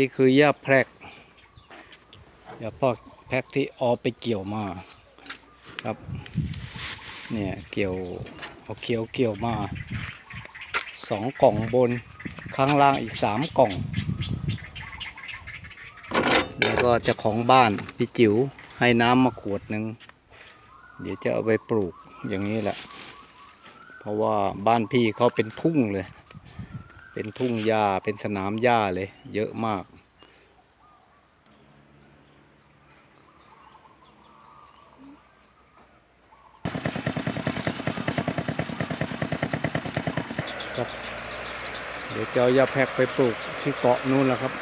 นี่คือหญ้าแพรกหญ้าพอกแพรกที่ออไปเกี่ยวมาครับเนี่ยเกี่ยวเอาเกี่ยวเกี่ยวมาสองกล่องบนข้างล่างอีกสามกล่อง แล้วก็จ้าของบ้านพี่จิ๋วให้น้ำมาขวดหนึ่งเดี๋ยวจะเอาไปปลูกอย่างนี้แหละ เพราะว่าบ้านพี่เขาเป็นทุ่งเลย เป็นทุ่งหญ้าเป็นสนามหญ้าเลย เยอะมาก ครับ เดี๋ยวจะเอาหญ้าแพกไปปลูกที่เกาะนู่นแหละครับ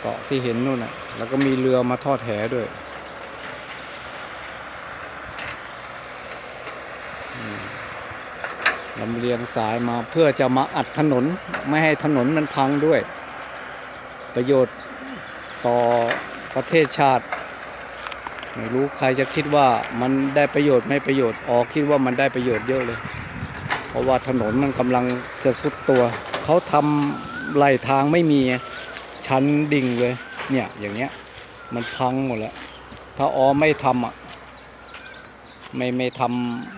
เกาะที่เห็นนู่นน่ะ แล้วก็มีเรือมาทอดแหด้วยอืม ลำเลียงสายมาเพื่อจะมาอัดถนนไม่ให้ถนนมันพังด้วย ประโยชน์ต่อประเทศชาติ ไม่รู้ใครจะคิดว่ามันได้ประโยชน์ไม่ประโยชน์ออคิดว่ามันได้ประโยชน์เยอะเลย เพราะว่าถนนมันกำลังจะสุดตัวเขาทำไหลทางไม่มีชั้นดิ่งเลยเนี่ยอย่างเงี้ยมันพังหมดแล้วถ้าออไม่ทำอะไม่ไม่ทำ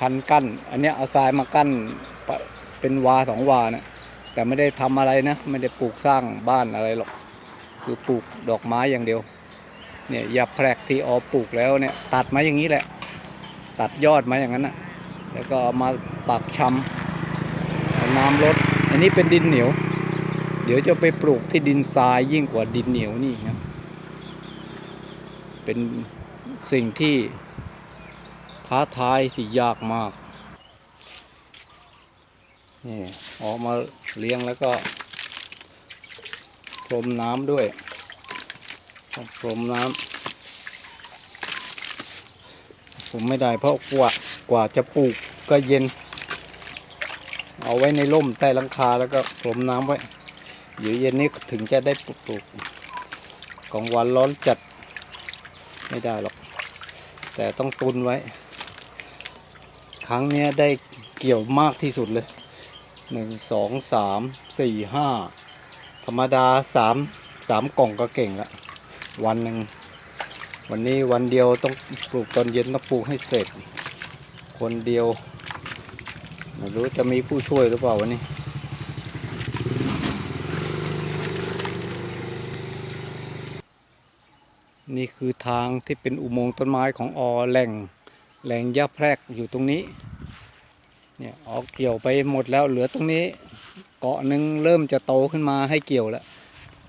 คันกั้น อันนี้เอาทรายมากั้นเป็นวาสองวาเนะแต่ไม่ได้ทำอะไรนะ ไม่ได้ปลูกสร้างบ้านอะไรหรอก คือปลูกดอกไม้อย่างเดียว เนี่ยหญ้าแพรกที่ออปลูกแล้วเนี่ย ตัดมาอย่างนี้แหละ ตัดยอดมาอย่างนั้นนะแล้วก็มาปักชำเอาน้ำลดอันนี้เป็นดินเหนียว เดี๋ยวจะไปปลูกที่ดินทรายยิ่งกว่าดินเหนียวนี่นะเป็นสิ่งที่ ท้าทายที่ยากมาก นี่ออกมาเลี้ยงแล้วก็พรมน้ำด้วยพรมน้ำผมไม่ได้เพราะกว่ากว่าจะปลูกก็เย็น เอาไว้ในร่มใต้หลังคาแล้วก็พรมน้ำไว้เดี๋ยวเย็นนี้ถึงจะได้ปลูกกลางวันร้อนจัดไม่ได้หรอก แต่ต้องตุนไว้ ครั้งนี้ได้เกี่ยวมากที่สุดเลยหนึ่งสองสามสี่ห้าธรรมดาสามสามกล่องก็เก่งละวันหนึ่งวันนี้วันเดียวต้องปลูกตอนเย็นต้องปลูกให้เสร็จ คนเดียวไม่รู้จะมีผู้ช่วยหรือเปล่าวันนี้ นี่คือทางที่เป็นอุโมงค์ต้นไม้ของอแหล่ง แหล่งหญ้าแพรกอยู่ตรงนี้ เนี่ยออกเกี่ยวไปหมดแล้วเหลือตรงนี้ เกาะหนึ่งเริ่มจะโตขึ้นมาให้เกี่ยวแล้ว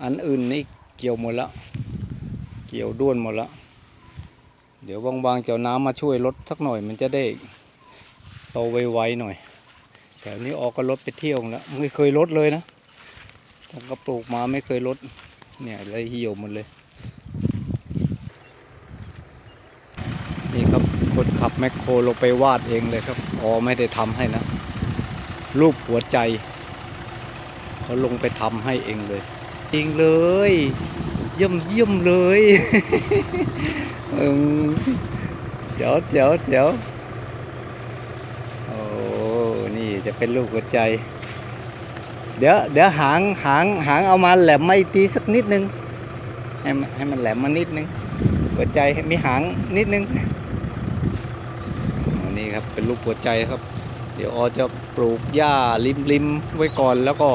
อันอื่นนี่เกี่ยวหมดแล้ว เกี่ยวด้วนหมดแล้ว เดี๋ยวบางๆเจ้าน้ำมาช่วยลดสักหน่อย มันจะได้โตไวๆหน่อยแต่นี้ออกก็ลดไปเที่ยวแล้วไม่เคยลดเลยนะตั้งกระปลูกมาไม่เคยลด เนี่ยเลยเหี่ยวหมดเลย นี่ครับคน ขับแมคโครลงไปวาดเองเลยครับ อ๋อไม่ได้ทำให้นะ รูปหัวใจ เขาลงไปทำให้เองเลยจริงเลย เยี่ยมเยี่ยมเลยเดี๋ยวเดี๋ยวเดี๋ยวโอ้นี่จะเป็นรูปหัวใจ เดี๋ยวเดี๋ยวหางหางหางเอามาแหลมไมาอีสักนิดนึงให้ให้มันแหลมมานิดนึงหัวใจให้มีหางนิดนึง นนี้ครับ เป็นรูปหัวใจครับ เดี๋ยวออจะปลูกหญ้าริมริมไว้ก่อนแล้วก็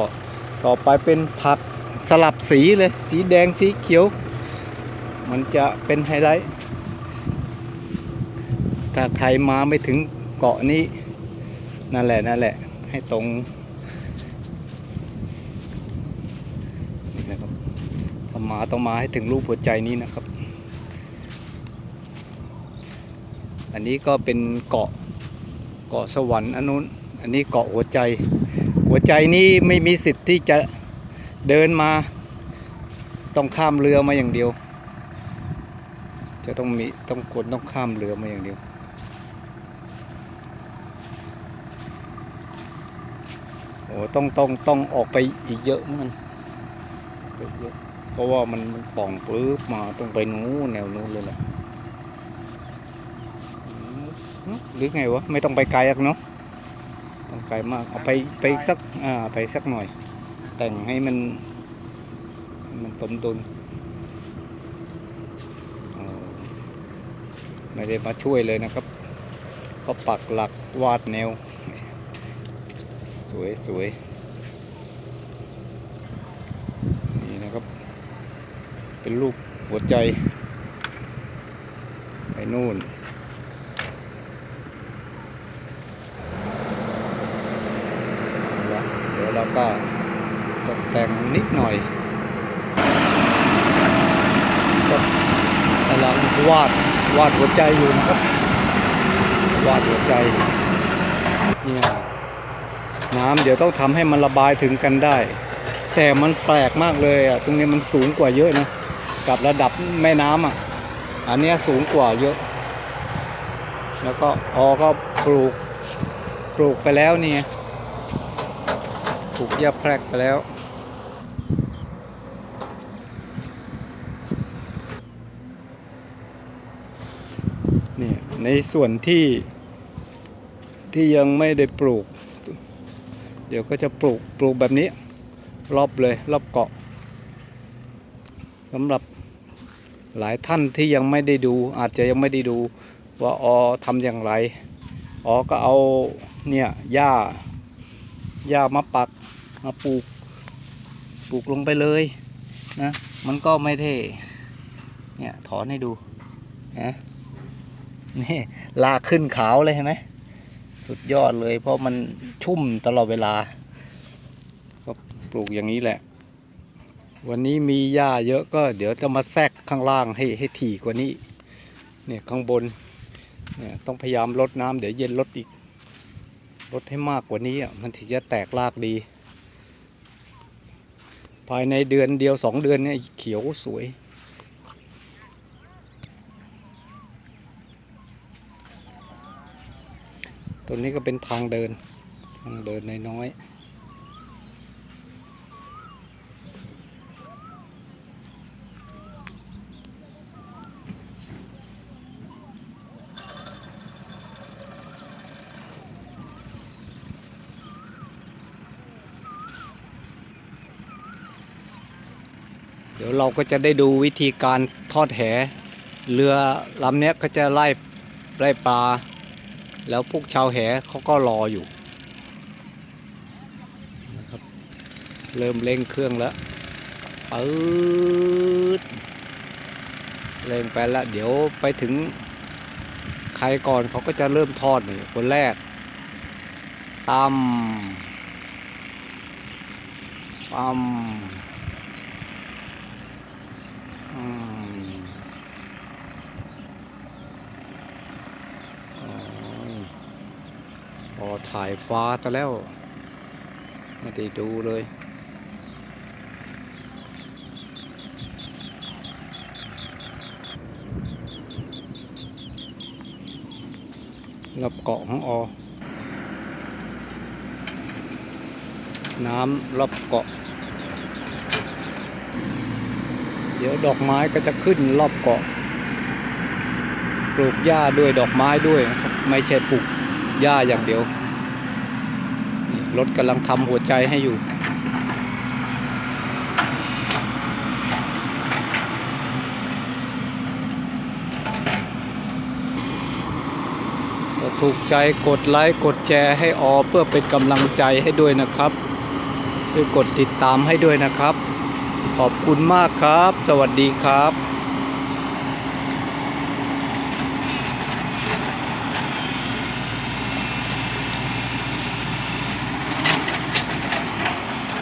ต่อไปเป็นผักสลับสีเลย สีแดงสีเขียว มันจะเป็นไฮไลท์ ถ้าใครมาไม่ถึงเกาะนี้ นั่นแหละนั่นแหละ ให้ตรงนี่นะครับถ้ามาต้องมาให้ถึงรูปหัวใจนี้นะครับ อันนี้ก็เป็นเกาะ เกาะสวรรค์อันนู้น อันนี้เกาะหัวใจ หัวใจนี้ไม่มีสิทธิ์ที่จะเดินมา ต้องข้ามเรือมาอย่างเดียว จะต้องมีต้องคนต้องข้ามเรือมาอย่างเดียวโอ้ต้องต้องต้องออกไปอีกเยอะมันเยอะเพราะว่ามันมันป่องปื๊บมาต้องไปนู้นแนวนู้นเลยแหละ หรือไงวะ ไม่ต้องไปไกลหรอกเนาะต้องไกลมาก เอาไปไปสักอ่าไปสักหน่อย แต่งให้มัน มันสมดุลไม่ได้มาช่วยเลยนะครับ เขาปักหลักวาดแนว สวยสวยนี่นะครับ เป็นรูปหัวใจ ไปนู่น เอาละเดี๋ยวเรา ก็ตกแต่งนิดหน่อยก็กำลังวาดวาดหัวใจอยู่นะครับ วาดหัวใจเนี่ยน้ำเดี๋ยวต้องทำให้มันระบายถึงกันได้ แต่มันแปลกมากเลยอะตรงนี้มันสูงกว่าเยอะนะกับระดับแม่น้ำอะ อันนี้สูงกว่าเยอะ แล้วก็ออก็ปลูกปลูกไปแล้วเนี่ย ปลูกหญ้าแพรกไปแล้ว นี่ในส่วนที่ที่ยังไม่ได้ปลูก เดี๋ยวก็จะปลูกปลูกแบบนี้ รอบเลยรอบเกาะสำหรับหลายท่านที่ยังไม่ได้ดู อาจจะยังไม่ได้ดูว่าออทำอย่างไร อ๋อก็เอาเนี่ยหญ้าหญ้ามาปัก มาปลูก ปลูกลงไปเลยนะ มันก็ไม่ได้เนี่ยถอนให้ดูนะนี่ลากขึ้นขาวเลยเห็นไหมสุดยอดเลย เพราะมันชุ่มตลอดเวลา ก็ปลูกอย่างนี้แหละ วันนี้มีหญ้าเยอะก็เดี๋ยวจะมาแทรกข้างล่างให้ให้ถี่กว่านี้ เนี่ยข้างบน เนี่ยต้องพยายามลดน้ำเดี๋ยวเย็นลดอีกลดให้มากกว่านี้อะมันถึงจะแตกรากดี ภายในเดือนเดียวสองเดือนเนี่ยเขียวสวย ตัวนี้ก็เป็นทางเดิน ทางเดินน้อยๆ เดี๋ยวเราก็จะได้ดูวิธีการทอดแห เรือลำเนี้ยก็จะไล่ไล่ปลา แล้วพวกชาวแหเขาก็รออยู่นะครับเริ่มเร่งเครื่องแล้วปืดเร่งไปแล้วเดี๋ยวไปถึงใครก่อนเขาก็จะเริ่มทอดนี่คนแรกตั้มปั๊มอืม อ๋อพ อถ่ายฟ้าซะแล้ว ไม่ได้ดูเลยรับเกาะของออ น้ำรอบเกาะ เดี๋ยวดอกไม้ก็จะขึ้นรอบเกาะ ปลูกหญ้าด้วยดอกไม้ด้วย ไม่ใช่ปลูก หญ้าอย่างเดียว รถกำลังทำหัวใจให้อยู่ ถูกใจกดไลค์กดแชร์ให้ออเพื่อเป็นกำลังใจให้ด้วยนะครับช่วยกดติดตามให้ด้วยนะครับ ขอบคุณมากครับ สวัสดีครับ